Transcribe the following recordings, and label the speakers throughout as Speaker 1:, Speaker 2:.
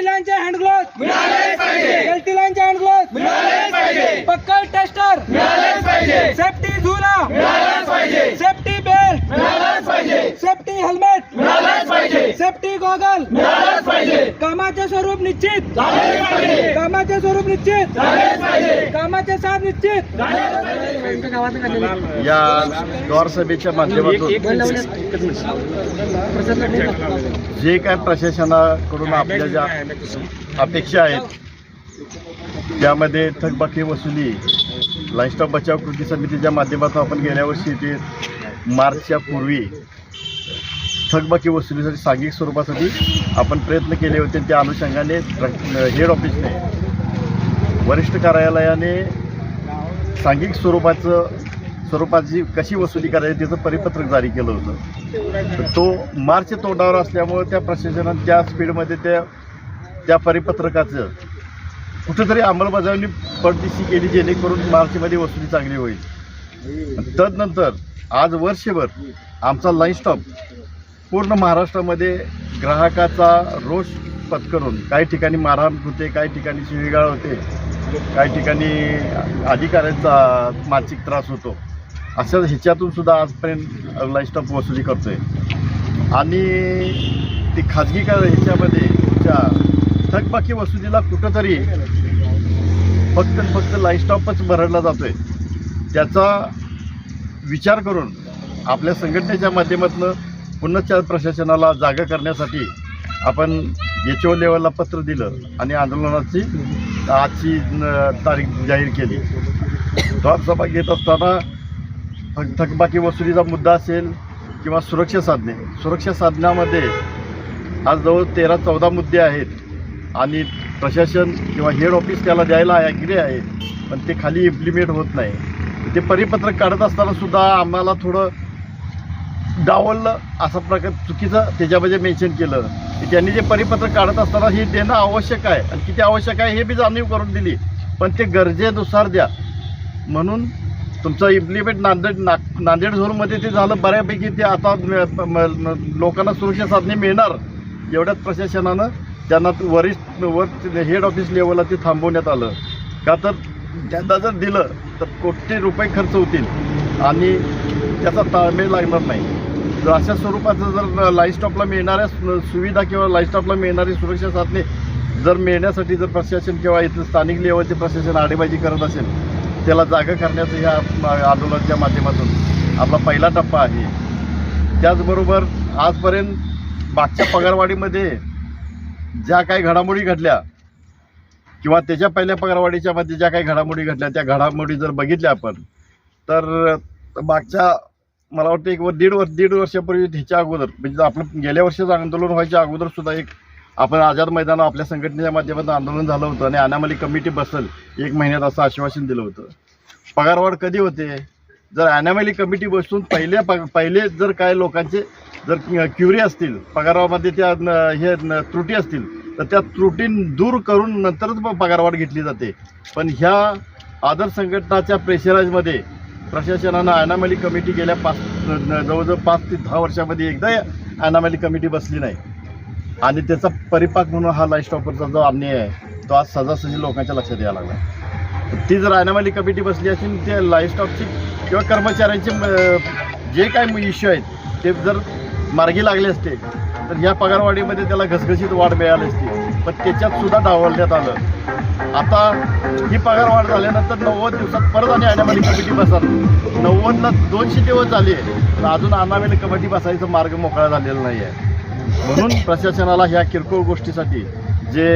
Speaker 1: गलतीलांचे लाईनचे hand glove लाईनचे hand glove पक्कल टेस्टर सेफ्टी झुला. Safety belt safety helmet safety goggle कामाचे स्वरूप निश्चित.
Speaker 2: पाहिजे
Speaker 1: कामाचे स्वरूप निश्चित. कामाचे साथ निश्चित.
Speaker 3: या द्वार सभेच्या माध्यमातून जे काय प्रशासनाकडून आपल्या ज्या अपेक्षा आहेत त्यामध्ये थकबाकी वसुली लाईफस्टॉक बचाव कृती समितीच्या माध्यमातून आपण गेल्या वर्षी ते मार्चच्या पूर्वी थकबाकी वसुलीसाठी सांघिक स्वरूपासाठी आपण प्रयत्न केले होते त्या अनुषंगाने हेड ऑफिसने वरिष्ठ कार्यालयाने सांघिक स्वरूपाचं स्वरूपाची कशी वसुली करायची त्याचं परिपत्रक जारी केलं होतं. तो मार्च तोंडावर असल्यामुळं त्या प्रशासनानं त्या स्पीडमध्ये त्या त्या परिपत्रकाचं कुठेतरी अंमलबजावणी पडदिशी केली जेणेकरून मार्चमध्ये वसुली चांगली होईल. तदनंतर आज वर्षभर आमचा लाईन स्टॉप पूर्ण महाराष्ट्रामध्ये ग्राहकाचा रोष पत्करून काही ठिकाणी मारहाण होते काही ठिकाणी शिवीगाळ होते काही ठिकाणी अधिकाऱ्यांचा मानसिक त्रास होतो. अशा ह्याच्यातून सुद्धा आजपर्यंत लाईफस्टॉप वसुली वसुली करतोय. आणि ती खाजगी का ह्याच्यामध्ये तुमच्या थकबाकी वसुलीला कुठंतरी फक्त फक्त लाईफस्टॉपच भरडला भरडला जातोय. त्याचा विचार करून आपल्या संघटनेच्या माध्यमातून पुन्हा प्रशासनाला जागा करण्यासाठी आपण एच ओ लेवलला पत्र दिलं आणि आंदोलनाची आजची तारीख जाहीर केली. द्वार सभा घेत असताना थक- थकबाकी वसुलीचा मुद्दा असेल किंवा सुरक्षा साधने सुरक्षा साधनामध्ये आज जवळ तेरा चौदा मुद्दे आहेत आणि प्रशासन किंवा हेड ऑफिस त्याला द्यायला ॲग्री आहे पण ते खाली इम्प्लिमेंट होत नाही. ते परिपत्रक काढत असताना सुद्धा आम्हाला थोडं डावललं असा प्रकार चुकीचं त्याच्यामध्ये मेन्शन केलं. की त्यांनी जे परिपत्रक काढत असताना हे देणं आवश्यक आहे. आणि किती आवश्यक आहे हे बी जाणीव करून दिली. पण ते गरजेनुसार द्या. म्हणून तुमचं इम्प्लिमेंट नांदेड ना नांदेड झोनमध्ये ते झालं. बऱ्यापैकी ते आता लोकांना सुरक्षा साधने मिळणार. एवढ्याच प्रशासनानं त्यांना वरिष्ठ वर हेड ऑफिस लेवलला ते थांबवण्यात आलं. का तर त्यांना जर दिलं तर कोटी रुपये खर्च होतील. आणि त्याचा ताळमेळ लागणार नाही. तर अशा स्वरूपाचं जर लाईफस्टॉपला मिळणाऱ्या सुविधा किंवा लाईफस्टॉपला मिळणारी सुरक्षा साधने जर मिळण्यासाठी जर प्रशासन किंवा इथलं स्थानिक लेवलचे प्रशासन आडेबाजी करत असेल त्याला जागा करण्याचं ह्या आंदोलनाच्या माध्यमातून आपला पहिला टप्पा आहे. त्याचबरोबर आजपर्यंत मागच्या पगारवाढीमध्ये ज्या काही घडामोडी घडल्या किंवा त्याच्या पहिल्या पगारवाढीच्या मध्ये ज्या काही घडामोडी घडल्या त्या घडामोडी जर बघितल्या आपण तर मागच्या मला वाटतं एक वर- दीड वर्ष दीड वर्षापूर्वी ह्याच्या अगोदर म्हणजे आपलं गेल्या वर्षाचं आंदोलन व्हायच्या अगोदर सुद्धा एक आपण आझाद मैदान आपल्या संघटनेच्या माध्यमातून आंदोलन झालं होतं आणि अनामली कमिटी बसल एक महिन्यात असं आश्वासन दिलं होतं. पगारवाढ कधी होते? जर अनामली कमिटी बसून पहिले प पहिले जर काय लोकांचे जर क्युरी असतील पगारामध्ये त्या न- हे न- त्रुटी असतील तर त्या त्रुटी दूर करून नंतरच पगारवाढ घेतली जाते. पण ह्या आदर संघटनाच्या प्रेशराईजमध्ये प्रशासनानं अनामली कमिटी गेल्या पाच जवळजवळ पाच ते दहा वर्षामध्ये एकदा अनामली कमिटी बसली नाही. आणि त्याचा परिपाक म्हणून हा लाईफ स्टॉपरचा जो अन्याय आहे तो आज सजासजी लोकांच्या लक्षात यायला लागला. ती जर अनामली कमिटी बसली असेल ते लाईफ स्टॉकची किंवा कर्मचाऱ्यांचे म- जे काय इश्यू आहेत ते जर मार्गी लागले असते तर या पगारवाढीमध्ये त्याला घसघशीत वाढ मिळाली असते. पण त्याच्यात सुद्धा डावलण्यात आलं. आता ही पगारवाढ झाल्यानंतर नव्वद दिवसात परत आणि अनामली कमिटी बसाल नव्वदला दोनशे दिवस झाले तर अजून अनामली कमिटी बसायचा मार्ग मोकळा झालेला नाही आहे म्हणून प्रशासनाला ह्या किरकोळ गोष्टीसाठी जे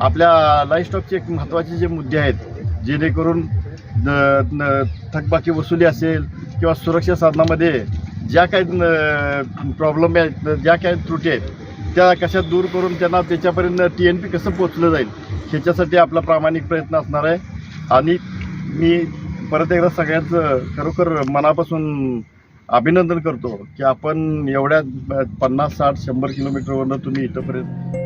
Speaker 3: आपल्या लाईफ स्टॉकचे एक महत्त्वाचे जे मुद्दे आहेत जेणेकरून न- थकबाकी वसुली असेल किंवा सुरक्षा साधनामध्ये ज्या काही प्रॉब्लेम आहेत ज्या काही त्रुटी आहेत त्या कशा दूर करून त्यांना त्याच्यापर्यंत टी एन पी कसं पोचलं जाईल ह्याच्यासाठी आपला प्रामाणिक प्रयत्न असणार आहे. आणि मी परत एकदा सगळ्यांचं खरोखर मनापासून अभिनंदन करतो की आपण एवढ्या पन्नास साठ शंभर किलोमीटरवरनं तुम्ही इथंपर्यंत